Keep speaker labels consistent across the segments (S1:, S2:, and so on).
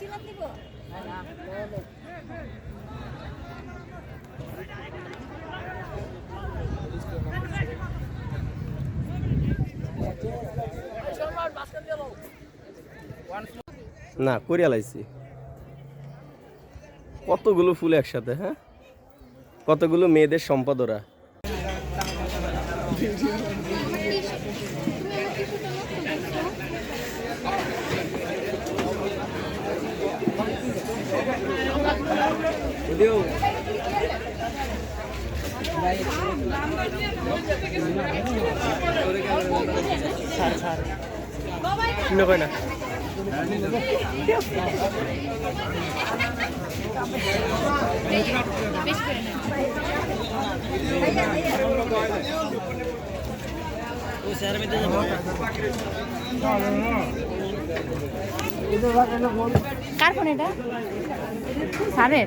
S1: চিলান দিব?
S2: না করিয়া লাইছি। কতগুলো ফুল একসাথে হ্যাঁ? কতগুলো মেয়েদের সম্পদ
S1: করে ফোন এটা? স্যারের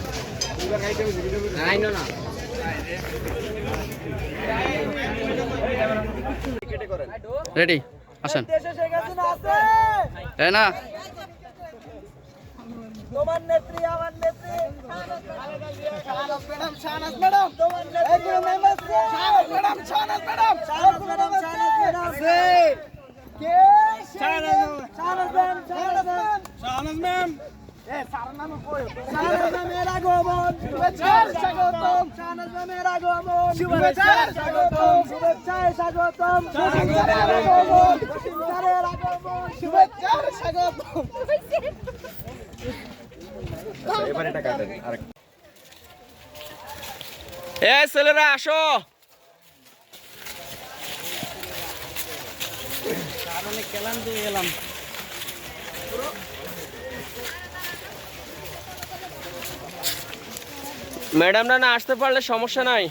S3: রেডি আসেন। না।
S4: তোমার নেত্রী আমার নেত্রী। ম্যাডাম শাহনাজ ম্যাডাম তোমার নেত্রী madam Shahnaz madam Shahnaz madam Shahnaz madam কে শাহনাজ ম্যাম। শাহনাজ শাহনাজ শাহনাজ ম্যামের আগমন শুভেচ্ছার স্বাগতম। শুভেচ্ছার স্বাগতম। শুভেচ্ছার
S2: ম্যাডামরা না আসতে পারলে সমস্যা নাই।